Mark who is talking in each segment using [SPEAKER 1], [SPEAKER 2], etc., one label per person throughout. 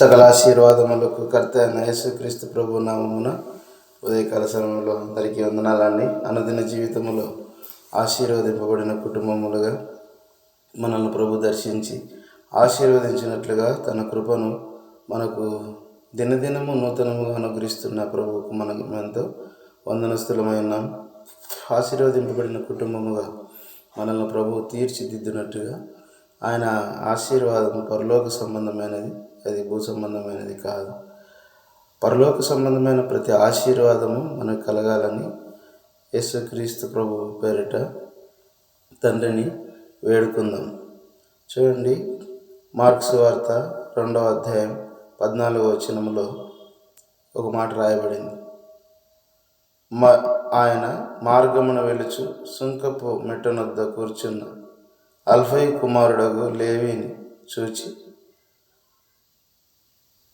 [SPEAKER 1] సకల ఆశీర్వాదములకు కర్త అయిన యేసుక్రీస్తు ప్రభు నామమున ఉదయకాల సమయంలో అందరికీ వందనాలండి. అనుదిన జీవితంలో ఆశీర్వదింపబడిన కుటుంబములుగా మనల్ని ప్రభు దర్శించి ఆశీర్వదించినట్లుగా తన కృపను మనకు దినదినము నూతనముగా అనుగ్రహిస్తున్న ప్రభువుకు మనకు ఎంతో వందనస్థులమై ఉన్నాం. ఆశీర్వదింపబడిన కుటుంబముగా మనల్ని ప్రభువు తీర్చిదిద్దినట్టుగా ఆయన ఆశీర్వాదం పరలోక సంబంధమైనది అది భూ సంబంధమైనది కాదు. పరలోక సంబంధమైన ప్రతి ఆశీర్వాదము మనకు కలగాలని యేసుక్రీస్తు ప్రభు పేరిట తండ్రిని వేడుకుందాం. చూడండి మార్క్స్ వార్త రెండవ అధ్యాయం పద్నాలుగో వచనంలో ఒక మాట రాయబడింది. మా ఆయన మార్గమున వెలుచు సుంకపు మెట్టనొద్ద కూర్చున్న అల్ఫై కుమారుడగు లేవిని చూచి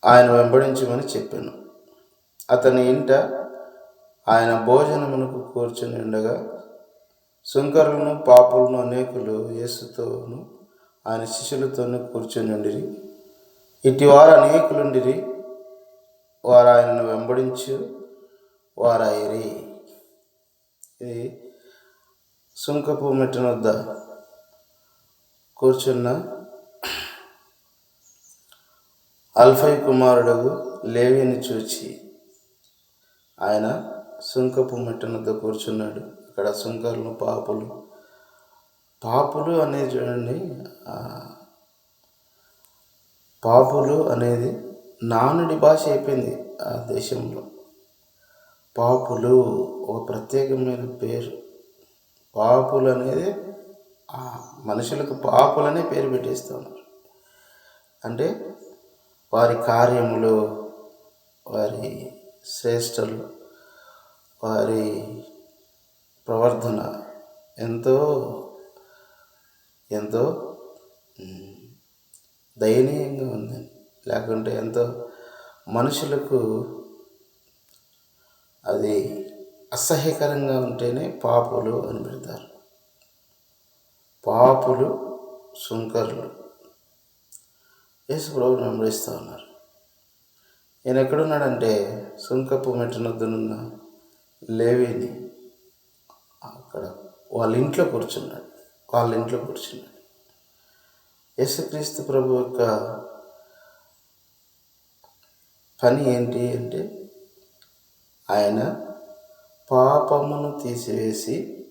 [SPEAKER 1] ఆయన వెంబడించమని చెప్పాను. అతని ఇంట ఆయన భోజనమునకు కూర్చుని ఉండగా సుంకరులను పాపులను అనేకులు యేసుతోను ఆయన శిష్యులతోనూ కూర్చుని ఉండిరి. ఇటు వారు అనేకులుండిరి వారు ఆయనను వెంబడించు వారాయిరి ఇది సుంకపు మెట్టినొద్ద కూర్చున్న అల్ఫై కుమారుడు లేవిని చూచి ఆయన సుంకపు మెట్టనద్ద కూర్చున్నాడు. అక్కడ సుంకరులు పాపులు. పాపులు అనేది చూడండి. పాపులు అనేది నానుడి భాష అయిపోయింది ఆ దేశంలో. పాపులు ఒక ప్రత్యేకమైన పేరు. పాపులు అనేది ఆ మనుషులకు పాపులనే పేరు పెట్టేస్తూ ఉన్నారు. అంటే వారి కార్యములు వారి శ్రేష్టలు వారి ప్రవర్ధన ఎంతో ఎంతో దయనీయంగా ఉంది. లేకుంటే ఎంతో మనుషులకు అది అసహ్యకరంగా ఉంటేనే పాపులు అని పెడతారు. పాపులు సుంకరులు. యేసు ప్రభుని వెంబడిస్తూ ఉన్నారు. ఈయన ఎక్కడున్నాడంటే సుంకపు మెట్టనొద్దునున్న లేవిని అక్కడ వాళ్ళ ఇంట్లో కూర్చున్నాడు. వాళ్ళ ఇంట్లో కూర్చున్నాడు. యేసుక్రీస్తు ప్రభు యొక్క పని ఏంటి అంటే ఆయన పాపమును తీసివేసి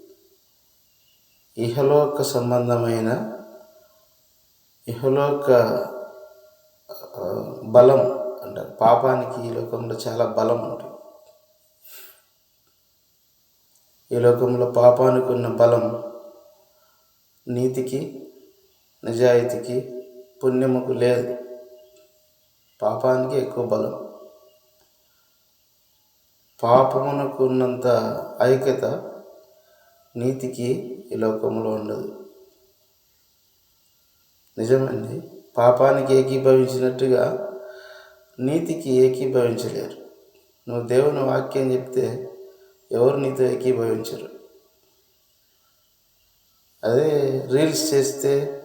[SPEAKER 1] ఇహలోక సంబంధమైన ఇహలోక బలం అంటారు పాపానికి ఈ లోకంలో చాలా బలం ఉంటుంది. ఈ లోకంలో పాపానికి ఉన్న బలం నీతికి నిజాయితీకి పుణ్యముకు లేదు. పాపానికి ఎక్కువ బలం. పాపమునకు ఉన్నంత ఐక్యత నీతికి ఈ లోకంలో ఉండదు. నిజమండి? పాపానికి ఏకీభవించినట్టుగా నీతికి ఏకీభవించలేరు. నువ్వు దేవుని వాక్యం చెప్తే ఎవరు నీతో ఏకీభవించరు? అదే రీల్స్ చేస్తే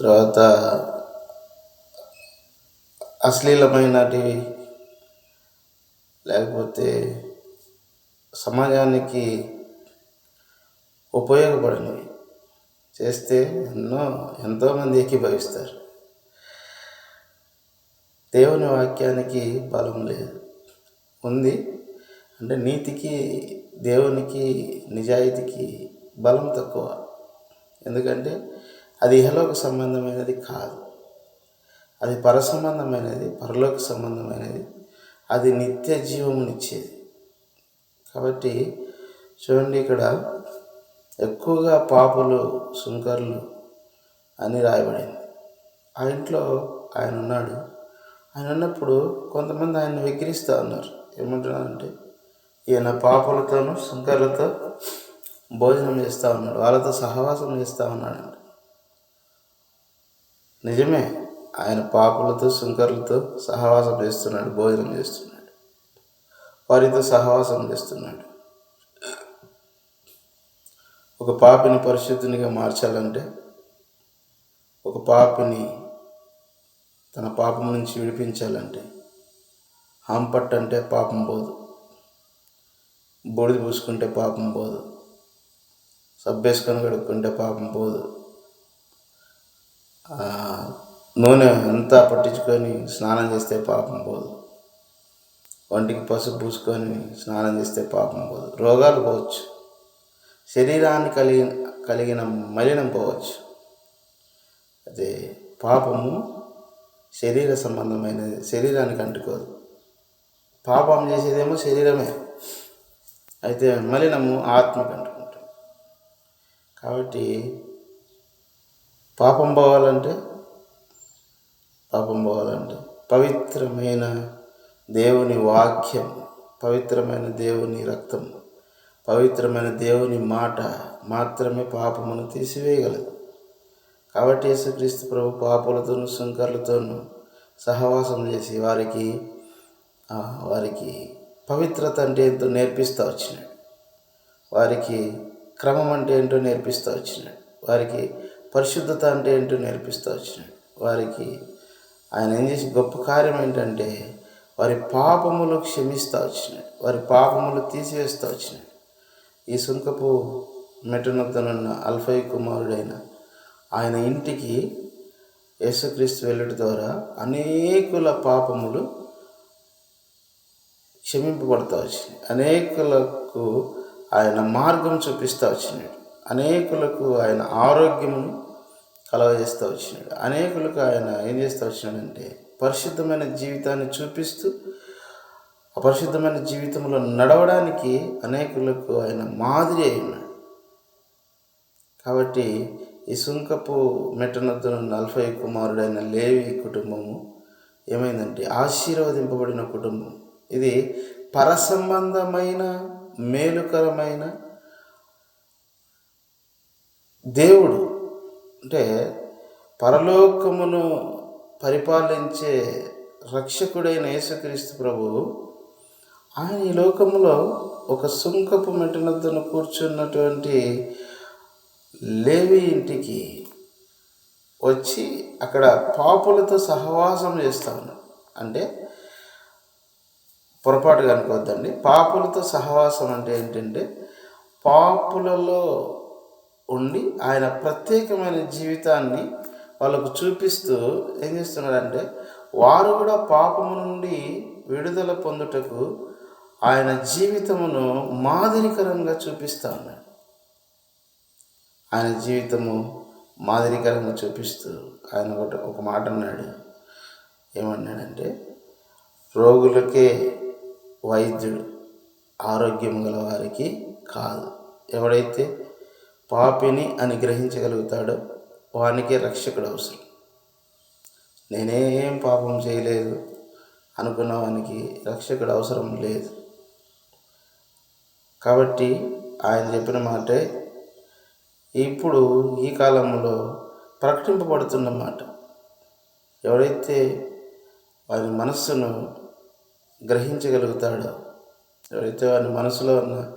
[SPEAKER 1] తర్వాత అశ్లీలమైనటివి లేకపోతే సమాజానికి ఉపయోగపడినవి చేస్తే ఎన్నో ఎంతోమంది ఏకీభవిస్తారు. దేవుని వాక్యానికి బలం లేదు. ఉంది. అంటే నీతికి దేవునికి నిజాయితీకి బలం తక్కువ. ఎందుకంటే అది ఇహలోక సంబంధమైనది కాదు. అది పర సంబంధమైనది పరలోక సంబంధమైనది. అది నిత్య జీవమునిచ్చేది. కాబట్టి చూడండి ఇక్కడ ఎక్కువగా పాపలు సుంకర్లు అని రాయబడింది. ఆ ఇంట్లో ఆయన ఉన్నాడు. ఆయన ఉన్నప్పుడు కొంతమంది ఆయన విగ్రహిస్తూ ఉన్నారు. ఏమంటున్నారంటే ఈయన పాపలతోనూ సుంకర్లతో భోజనం చేస్తూ ఉన్నాడు. వాళ్ళతో సహవాసం చేస్తూ ఉన్నాడు నిజమే ఆయన పాపులతో సుంకర్లతో సహవాసం చేస్తున్నాడు భోజనం చేస్తున్నాడు. వారితో సహవాసం చేస్తున్నాడు. ఒక పాపిని పరిశుద్ధునిగా మార్చాలంటే ఒక పాపిని తన పాపం నుంచి విడిపించాలంటే హాంపట్ అంటే పాపం పోదు. బొడిది పూసుకుంటే పాపం పోదు. సబ్బేసుకొని కడుక్కుంటే పాపం పోదు. నూనె అంతా పట్టించుకొని స్నానం చేస్తే పాపం పోదు. ఒంటికి పసుపు పూసుకొని స్నానం చేస్తే పాపం పోదు. రోగాలు పోవచ్చు. శరీరాన్ని కలిగి కలిగిన మలినం పోవచ్చు. అదే పాపము శరీర సంబంధమైనది శరీరానికి అంటుకోదు పాపం చేసేదేమో శరీరమే. అయితే మలినము ఆత్మకు అంటుకుంటుంది కాబట్టి పాపం పోవాలంటే పాపం పోవాలంటే పవిత్రమైన దేవుని వాక్యం పవిత్రమైన దేవుని రక్తం పవిత్రమైన దేవుని మాట మాత్రమే పాపమును తీసివేయగలదు. కాబట్టి యేసుక్రీస్తు ప్రభు పాపులతోనూ శంకర్లతోనూ సహవాసం చేసి వారికి వారికి పవిత్రత అంటే ఏంటో నేర్పిస్తూ వచ్చినాడు. వారికి క్రమం అంటే ఏంటో నేర్పిస్తూ వచ్చినాడు. వారికి పరిశుద్ధత అంటే ఏంటో నేర్పిస్తూ వచ్చినాడు. వారికి ఆయన ఏం చేసి గొప్ప కార్యం ఏంటంటే వారి పాపములు క్షమిస్తూ వచ్చినాడు. వారి పాపములు తీసివేస్తూ వచ్చినాడు. ఈ సుంకపు మెటనొద్దనున్న అల్ఫై కుమారుడైన ఆయన ఇంటికి యేసుక్రీస్తు వెళ్ళడం ద్వారా అనేకుల పాపములు క్షమింపబడతా వచ్చినాయి. అనేకులకు ఆయన మార్గం చూపిస్తూ వచ్చినాడు. అనేకులకు ఆయన ఆరోగ్యమును కలగజేస్తూ వచ్చినాడు. అనేకులకు ఆయన ఏం చేస్తూ వచ్చినాడంటే పరిశుద్ధమైన జీవితాన్ని చూపిస్తూ అపరిశుద్ధమైన జీవితంలో నడవడానికి అనేకులకు ఆయన మాదిరి అయినాడు. కాబట్టి ఈ సుంకపు మెట్టనొద్దున నలభై కుమారుడైన లేవి కుటుంబము ఏమైందంటే ఆశీర్వదింపబడిన కుటుంబం. ఇది పరసంబంధమైన మేలుకరమైన దేవుడు. అంటే పరలోకమును పరిపాలించే రక్షకుడైన యేసుక్రీస్తు ప్రభువు ఆయన ఈ లోకంలో ఒక సుంకపు మెటనద్దను కూర్చున్నటువంటి లేవి ఇంటికి వచ్చి అక్కడ పాపులతో సహవాసం చేస్తాను ఉన్నాడు అంటే పొరపాటుగా అనుకోవద్దండి. పాపులతో సహవాసం అంటే ఏంటంటే పాపులలో ఉండి ఆయన ప్రత్యేకమైన జీవితాన్ని వాళ్ళకు చూపిస్తూ ఏం చేస్తున్నాడంటే వారు కూడా పాపము నుండి విడుదల పొందుటకు ఆయన జీవితమును మాదిరికరంగా చూపిస్తా ఉన్నాడు. ఆయన జీవితము మాదిరికరంగా చూపిస్తూ ఆయన ఒకటి ఒక మాట అన్నాడు. ఏమన్నాడంటే రోగులకే వైద్యుడు ఆరోగ్యం గల వారికి కాదు. ఎవడైతే పాపిని అని గ్రహించగలుగుతాడో వానికే రక్షకుడు అవసరం. నేనేం పాపం చేయలేదు అనుకున్న వానికి రక్షకుడు అవసరం లేదు. కాబట్టి ఆయన చెప్పిన మాటే ఇప్పుడు ఈ కాలంలో ప్రకటింపబడుతున్న మాట. ఎవరైతే వారి మనస్సును గ్రహించగలుగుతాడో ఎవరైతే వారి మనసులో ఉన్న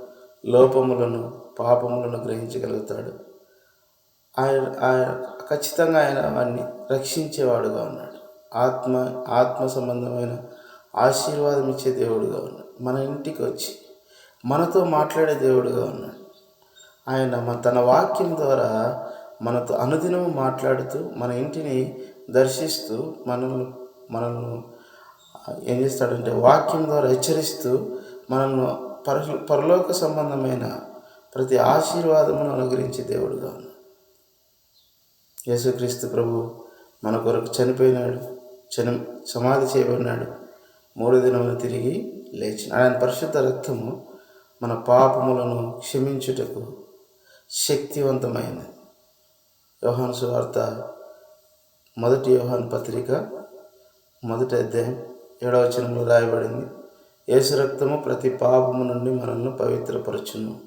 [SPEAKER 1] లోపములను పాపములను గ్రహించగలుగుతాడో ఆయన ఆయన ఖచ్చితంగా ఆయన వారిని రక్షించేవాడుగా ఉన్నాడు. ఆత్మ ఆత్మ సంబంధమైన ఆశీర్వాదం ఇచ్చే దేవుడుగా ఉన్నాడు. మన ఇంటికి వచ్చి మనతో మాట్లాడే దేవుడుగా ఉన్నాడు. ఆయన మన తన వాక్యం ద్వారా మనతో అనుదినము మాట్లాడుతూ మన ఇంటిని దర్శిస్తూ మనల్ని మనల్ని ఏం చేస్తాడంటే వాక్యం ద్వారా హెచ్చరిస్తూ మనల్ని పర పరలోక సంబంధమైన ప్రతి ఆశీర్వాదమును అనుగ్రహించే దేవుడుగా ఉన్నాడు. యేసుక్రీస్తు ప్రభు మన కొరకు చనిపోయినాడు చని సమాధి చేయబడినాడు. మూడు దినములు తిరిగి లేచిన ఆయన పరిశుద్ధ రక్తము మన పాపములను క్షమించుటకు శక్తివంతమైనది. యోహాను సువార్త మొదటి యోహాను పత్రిక మొదటి అధ్యాయం ఏడవ వచనంలో రాయబడింది. యేసు రక్తము ప్రతి పాపము నుండి మనల్ని పవిత్రపరచును.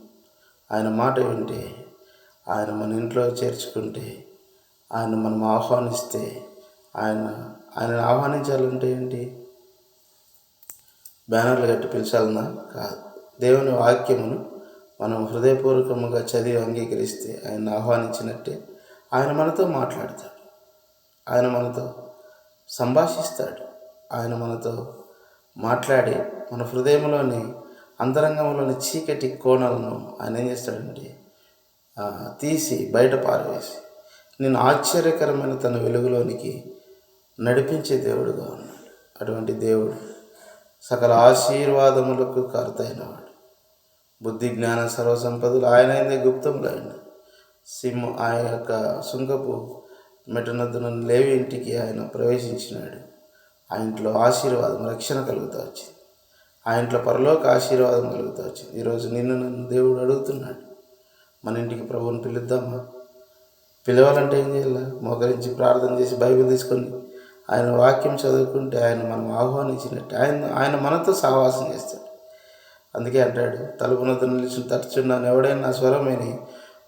[SPEAKER 1] ఆయన మాట వింటే ఆయన మన ఇంట్లో చేర్చుకుంటే ఆయన మనం ఆహ్వానిస్తే ఆయన ఆయనను ఆహ్వానించాలంటే ఏంటి? బ్యానర్లు కట్టి పిలిచాలన్నా కాదు. దేవుని వాక్యమును మనం హృదయపూర్వకముగా చదివి అంగీకరిస్తే ఆయన ఆహ్వానించినట్టే ఆయన మనతో మాట్లాడతాడు. ఆయన మనతో సంభాషిస్తాడు. ఆయన మనతో మాట్లాడి మన హృదయంలోని అంతరంగంలోని చీకటి కోణాలను ఆయన ఏం చేస్తాడంటే తీసి బయట పారవేసి నేను ఆశ్చర్యకరమైన తన వెలుగులోనికి నడిపించే దేవుడుగా ఉన్నాడు. అటువంటి దేవుడు సకల ఆశీర్వాదములకు కర్తైనవాడు. బుద్ధి జ్ఞాన సర్వసంపదలు ఆయన అయిందే గుప్తంలో ఆయన సింహ ఆ యొక్క సుంగపు మెటనద్దున లేవి ఇంటికి ఆయన ప్రవేశించినాడు. ఆ ఇంట్లో ఆశీర్వాదం రక్షణ కలుగుతూ వచ్చింది. ఆ ఇంట్లో పరలోక ఆశీర్వాదం కలుగుతూ వచ్చింది. ఈరోజు నిన్ను నన్ను దేవుడు అడుగుతున్నాడు. మన ఇంటికి ప్రభువుని పిలుద్దామా? పిలవాలంటే ఏం చేయాలి? మోకరించి ప్రార్థన చేసి బైబిల్ తీసుకొని ఆయన వాక్యం చదువుకుంటే ఆయన మనం ఆహ్వానించినట్టు ఆయన ఆయన మనతో సహవాసం చేస్తాడు. అందుకే అంటాడు తలుపునతో నిలిచి తరచున్నాను ఎవడైనా నా స్వరమేని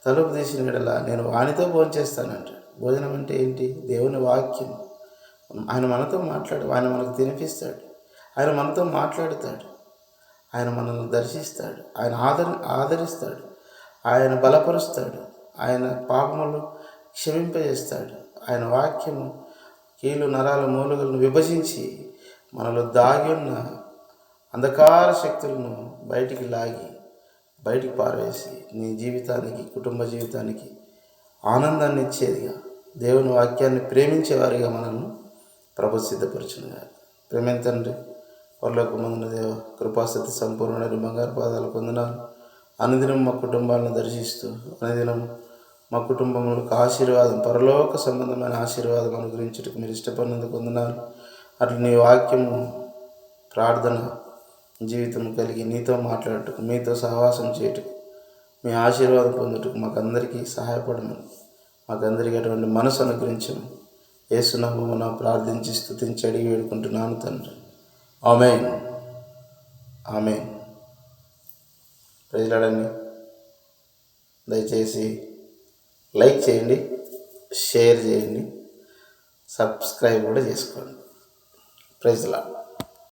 [SPEAKER 1] తలుపు తీసిన ఎడల నేను వానితో భోజనం చేస్తానంటాడు భోజనం అంటే ఏంటి? దేవుని వాక్యం. ఆయన మనతో మాట్లాడు ఆయన మనకు తినిపిస్తాడు. ఆయన మనతో మాట్లాడుతాడు. ఆయన మనల్ని దర్శిస్తాడు. ఆయన ఆదరి ఆదరిస్తాడు. ఆయన బలపరుస్తాడు. ఆయన పాపములు క్షమింపజేస్తాడు. ఆయన వాక్యము కీలు నరాల మూలుగులను విభజించి మనలో దాగి ఉన్న అంధకార శక్తులను బయటికి లాగి బయటికి పారవేసి నీ జీవితానికి కుటుంబ జీవితానికి ఆనందాన్ని ఇచ్చేదిగా దేవుని వాక్యాన్ని ప్రేమించేవారిగా మనల్ని ప్రభు సిద్ధపరచునుగా. ప్రేమ తండ్రి పరలోక ముందున దేవ కృపాసతి సంపూర్ణమైన బంగారు పాదాలు పొందినారు. అనుదినం మా కుటుంబాలను దర్శిస్తూ అనుదినం మా కుటుంబములకు ఆశీర్వాదం పరలోక సంబంధమైన ఆశీర్వాదం అనుగ్రహించడానికి మీరు ఇష్టపడినందుకు పొందినారు అట్లా నీ వాక్యము ప్రార్థన జీవితం కలిగి నీతో మాట్లాడటకు మీతో సహవాసం చేయటకు మీ ఆశీర్వాదం పొందుటకు మాకందరికీ సహాయపడమని మాకందరికీ అటువంటి మనసు అనుగ్రహించము ఏసునామమున ప్రార్థించి స్థుతించి అడిగి వేడుకుంటున్నాను తండ్రి. ఆమె ఆమె ప్రజలాడండి దయచేసి లైక్ చేయండి షేర్ చేయండి సబ్స్క్రైబ్ కూడా చేసుకోండి. ప్రైజ్లా